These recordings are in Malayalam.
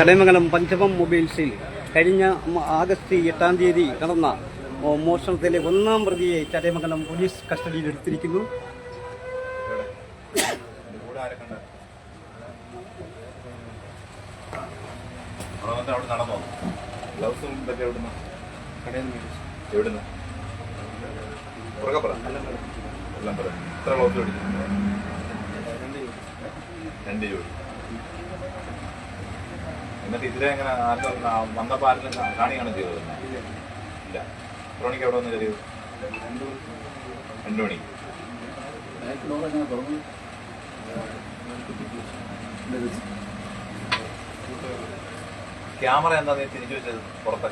ചടയമംഗലം പഞ്ചമം മൊബൈൽസിൽ കഴിഞ്ഞ ആഗസ്റ്റ് എട്ടാം തീയതി നടന്ന മോഷണത്തിലെ ഒന്നാം പ്രതിയെ ചടയമംഗലം പോലീസ് കസ്റ്റഡിയിൽ എടുത്തിരിക്കുന്നു. രണ്ട് ജോഡി എന്നിട്ട് ഇതിലെ എങ്ങനെ ആർക്കും വന്നപ്പോൾ ആരെങ്കിലും കാണിയാണ് ചെയ്തത്. ഇല്ല. എത്ര മണിക്ക് അവിടെ വന്ന് കയറിയത് രണ്ടു മണിക്ക് ക്യാമറ എന്താ നീ തിരിച്ചു വെച്ചത് പുറത്ത്?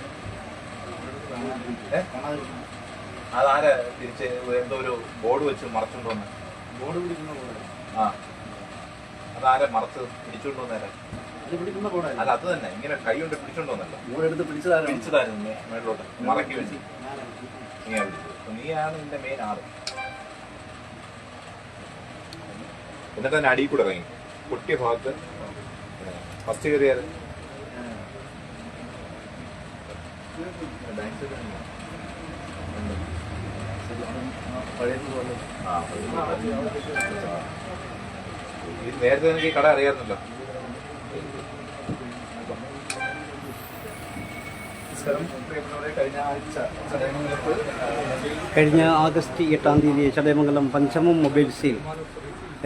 അതാര തിരിച്ച് എന്തോ ഒരു ബോർഡ് വെച്ച് മറച്ചുകൊണ്ടുവന്ന് ബോർഡ് പിടിക്കുന്ന ആ. അതാരെ മറച്ച് പിടിച്ചുകൊണ്ട് അല്ല അത് തന്നെ. ഇങ്ങനെ കൈ കൊണ്ട് പിടിച്ചതായിരുന്നു. മേളിലോട്ട്. മറക്കി വെച്ച് ഇങ്ങനെ പിടിച്ചത് നീയാണ് ഇതിന്റെ മെയിൻ ആൾ. എന്നിട്ട് അതിന്റെ അടിയിൽ കൂടെ ഇറങ്ങി. പൊട്ടിയ ഭാഗത്ത് ഫസ്റ്റ് ഇത് നേരത്തെ എനിക്ക് കട അറിയാറുണ്ടല്ലോ കഴിഞ്ഞ ആഗസ്റ്റ് എട്ടാം തീയതി ചടയമംഗലം പഞ്ചമം മൊബൈൽസിൽ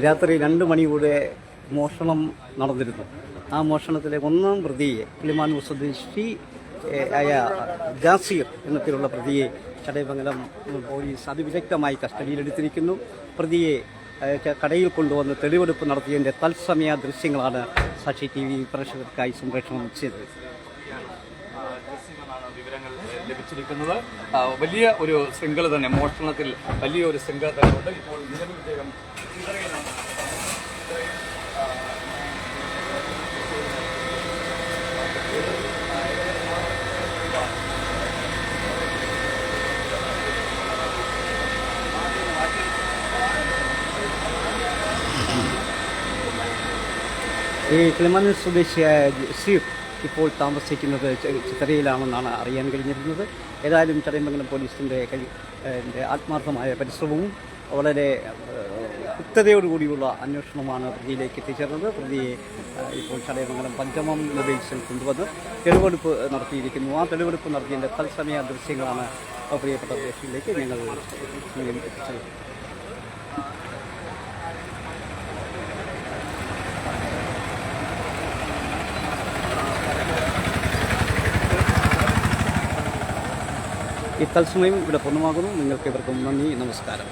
രാത്രി രണ്ട് മണിയോടെ മോഷണം നടന്നിരുന്നു. ആ മോഷണത്തിലെ ഒന്നാം പ്രതിയെ കിളിമാനൂർ സ്വദേശി ആയ ജാസീർ എന്ന പേരുള്ള പ്രതിയെ ചടയമംഗലം പോലീസ് അതിവിദഗ്ധമായി കസ്റ്റഡിയിലെടുത്തിരിക്കുന്നു പ്രതിയെ കടയിൽ കൊണ്ടുവന്ന് തെളിവെടുപ്പ് നടത്തിയതിന്റെ തത്സമയ ദൃശ്യങ്ങളാണ് സാക്ഷി ടി വി പ്രേക്ഷകർക്കായി സംപ്രേഷണം ചെയ്തത്. വിവരങ്ങൾ ലഭിച്ചിരിക്കുന്നത്. വലിയ ഒരു ശൃംഖല തന്നെ മോഷണത്തിൽ വലിയ ഒരു ശൃംഖല തന്നെ ഉണ്ട്. ഇപ്പോൾ നിലവിൽ ഇദ്ദേഹം ഈ കിളിമന്നൂർ സ്വദേശിയായ സീഫ് ഇപ്പോൾ താമസിക്കുന്നത് ചിത്രയിലാണെന്നാണ് അറിയാൻ കഴിഞ്ഞിരുന്നത്. ഏതായാലും ചടയമംഗലം പോലീസിന്റെ കഴി ആത്മാർത്ഥമായ പരിശ്രമവും വളരെ കൃത്യതയോടുകൂടിയുള്ള അന്വേഷണമാണ് പ്രതിയിലേക്ക് എത്തിച്ചേർന്നത്. പ്രതിയെ ഇപ്പോൾ ചടയമംഗലം പഞ്ചമം മൊബൈൽസിൽ കൊണ്ടുവന്ന് തെളിവെടുപ്പ് നടത്തിയിരിക്കുന്നു. ആ തെളിവെടുപ്പ് നടത്തിയതിന്റെ തത്സമയ ദൃശ്യങ്ങളാണ് പ്രിയപ്പെട്ട ദേശത്തിലേക്ക് ഞങ്ങൾ എത്തിച്ചത്. ഈ തത്സമയം ഇവിടെ പൂർണമാകുന്നു നിങ്ങൾക്ക് ഇവർക്കും നന്ദി നമസ്കാരം.